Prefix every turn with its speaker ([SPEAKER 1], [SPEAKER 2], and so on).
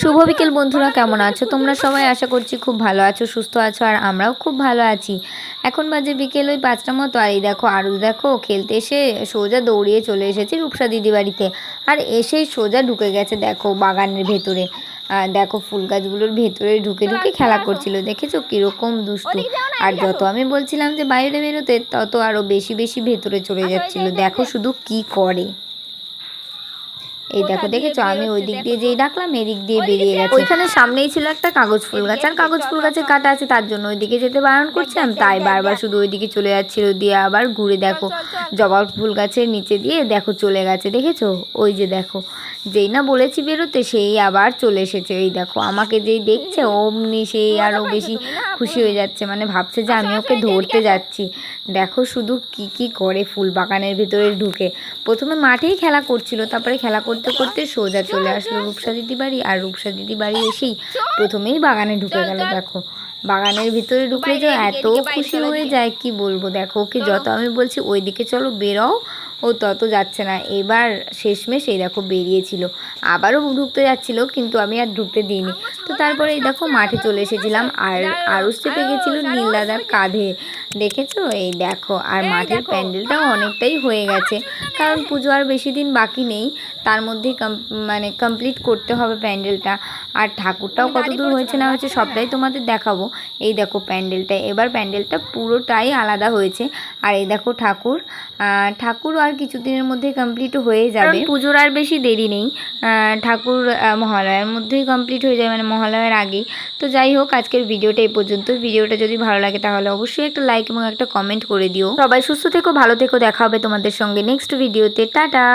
[SPEAKER 1] শুভ বিকেল বন্ধুরা, কেমন আছো? তোমরা সবাই আশা করছি খুব ভালো আছো, সুস্থ আছো, আর আমরাও খুব ভালো আছি। এখন বাজে বিকেল ওই পাঁচটা মতো, আর এই দেখো আরু দেখো, খেলতে এসে সোজা দৌড়িয়ে চলে এসেছে রূপসা দিদি বাড়িতে। আর এসেই সোজা ঢুকে গেছে, দেখো, বাগানের ভেতরে। দেখো, ফুল গাছগুলোর ভেতরে ঢুকে ঢুকে খেলা করছিল। দেখেছ, কীরকম দুষ্টু। আর যত আমি বলছিলাম যে বাইরে বেরোতে, তত আরও বেশি বেশি ভেতরে চলে যাচ্ছিল। দেখো শুধু কি করে। এই দেখো দেখেছ? আমি ওই দিক দিয়ে যেই ডাকলাম এদিক দিয়ে বেরিয়ে গেছে। ওইখানে সামনেই ছিল একটা কাগজ ফুল গাছ। আর কাগজ ফুল গাছে কাটা আছে তার জন্য ওইদিকে যেতে বারণ করছিলাম তাই বারবার শুধু ওইদিকে চলে যাচ্ছিল দিয়ে আবার ঘুরে দেখো। জবা ফুল গাছের নিচে দিয়ে দেখো চলে গেছে দেখেছ? ওই যে দেখো যেই না বলেছি বেরোতে সেই আবার চলে এসেছে। এই দেখো আমাকে যেই দেখছে অমনি সেই আরও বেশি খুশি হয়ে যাচ্ছে। মানে ভাবছে যে আমি ওকে ধরতে যাচ্ছি। দেখো শুধু কি কি করে ফুল বাগানের ভেতরে ঢুকে। প্রথমে মাঠেই খেলা করছিল তারপরে খেলা করতে করতে সোজা চলে আসলো রূপসা দিদি বাড়ি আর রূপসা দিদি বাড়ি এসেই প্রথমেই বাগানে ঢুকে গেল দেখো। বাগানের ভিতরে ঢুকলে তো এত খুশি হয়ে যায় কি বলব? দেখো ওকে যত আমি বলছি ওইদিকে চলো বেরোও। ও তত যাচ্ছে না। এবার শেষমেশ এই দেখো বেরিয়েছিল। আবারও ঢুকতে যাচ্ছিল কিন্তু আমি আর ঢুকতে দিইনি। তো তারপরে এই দেখো মাঠে চলে এসেছিলাম। আর আরও চেপে গেছিল নীল দাদার কাঁধে। দেখেছ? এই দেখো আর মাঠের প্যান্ডেলটাও অনেকটাই হয়ে গেছে। কারণ পুজো আর বেশি দিন বাকি নেই। তার মধ্যেই কম- মানে কমপ্লিট করতে হবে প্যান্ডেলটা। আর ঠাকুরটাও কত দূর হয়েছে না হয়েছে সবটাই তোমাদের দেখাবো। এই দেখো প্যান্ডেলটা এবার প্যান্ডেলটা পুরোটাই আলাদা হয়েছে। আর এই দেখো ঠাকুর ঠাকুর আর কিছুদিনের মধ্যে কমপ্লিট হয়ে যাবে। পুজোর আর বেশি দেরি নেই। ঠাকুর মহালয়ার মধ্যেই কমপ্লিট হয়ে যায় মানে মহালয়ার আগেই। তো যাই হোক আজকের ভিডিওটা এই পর্যন্ত ভিডিওটা যদি ভালো লাগে তাহলে অবশ্যই একটা লাইক এবং একটা কমেন্ট করে দিও। সবাই সুস্থ থেকো, ভালো থেকো, দেখা হবে তোমাদের সঙ্গে নেক্সট ভিডিওতে টাটা!